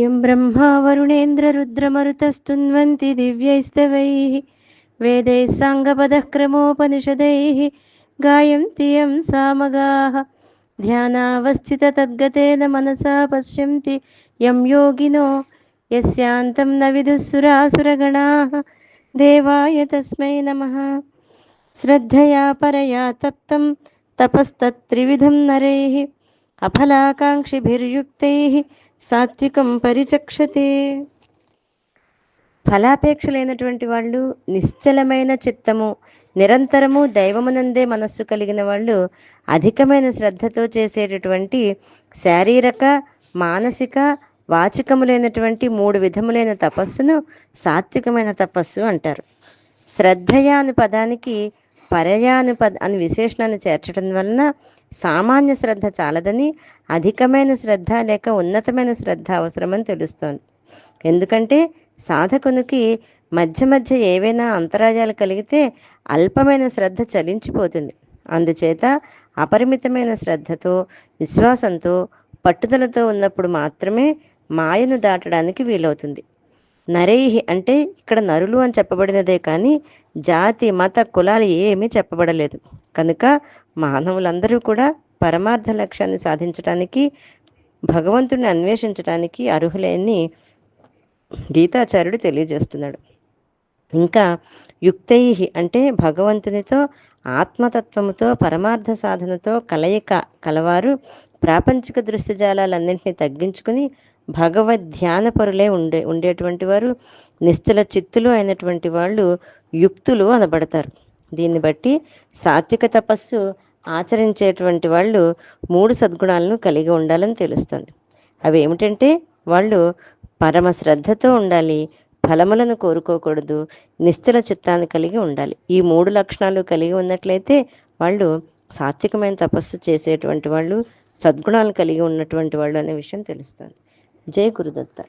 यं ब्रह्मा वरुणेन्द्ररुद्रमरुतस्तुन्वन्ति दिव्यैस्तवैः वेदैः साङ्गपदः क्रमोपनिषदैः गायन्ति यं सामगाः ध्यानावस्थिततद्गतेन मनसा पश्यन्ति यं योगिनो यस्यान्तं न विदुःसुरासुरगणाः देवाय तस्मै नमः श्रद्धया परया तप्तं तपस्तत्त्रिविधं नरैः అఫలాకాంక్షిభిర్యుక్తై సాత్వికం పరిచక్షతే. ఫలాపేక్ష లేనటువంటి వాళ్ళు నిశ్చలమైన చిత్తము నిరంతరము దైవమునందే మనస్సు కలిగిన వాళ్ళు అధికమైన శ్రద్ధతో చేసేటటువంటి శారీరక మానసిక వాచికములైనటువంటి మూడు విధములైన తపస్సును సాత్వికమైన తపస్సు అంటారు. శ్రద్ధయ అను పదానికి పరయాను పద అని విశేషణాన్ని చేర్చడం వలన సామాన్య శ్రద్ధ చాలదని అధికమైన శ్రద్ధ లేక ఉన్నతమైన శ్రద్ధ అవసరమని తెలుస్తోంది. ఎందుకంటే సాధకునికి మధ్య మధ్య ఏవైనా అంతరాయాలు కలిగితే అల్పమైన శ్రద్ధ చలించిపోతుంది. అందుచేత అపరిమితమైన శ్రద్ధతో విశ్వాసంతో పట్టుదలతో ఉన్నప్పుడు మాత్రమే మాయను దాటడానికి వీలవుతుంది. నరైహి అంటే ఇక్కడ నరులు అని చెప్పబడినదే కానీ జాతి మత కులాలు ఏమీ చెప్పబడలేదు. కనుక మానవులందరూ కూడా పరమార్థ లక్ష్యాన్ని సాధించడానికి భగవంతుడిని అన్వేషించడానికి అర్హులేని గీతాచార్యుడు తెలియజేస్తున్నాడు. ఇంకా యుక్తై అంటే భగవంతునితో ఆత్మతత్వముతో పరమార్థ సాధనతో కలయిక కలవారు ప్రాపంచిక దృశ్యజాలాలన్నింటినీ తగ్గించుకుని భగవద్ ధ్యానపరులే ఉండే ఉండేటువంటి వారు నిశ్చల చిత్తులు అయినటువంటి వాళ్ళు యుక్తులు అనబడతారు. దీన్ని బట్టి సాత్విక తపస్సు ఆచరించేటువంటి వాళ్ళు మూడు సద్గుణాలను కలిగి ఉండాలని తెలుస్తుంది. అవి ఏమిటంటే వాళ్ళు పరమ శ్రద్ధతో ఉండాలి ఫలములను కోరుకోకూడదు నిశ్చల చిత్తాన్ని కలిగి ఉండాలి. ఈ మూడు లక్షణాలు కలిగి ఉన్నట్లయితే వాళ్ళు సాత్వికమైన తపస్సు చేసేటువంటి వాళ్ళు సద్గుణాలు కలిగి ఉన్నటువంటి వాళ్ళు అనే విషయం తెలుస్తుంది. जय गुरुदत्ता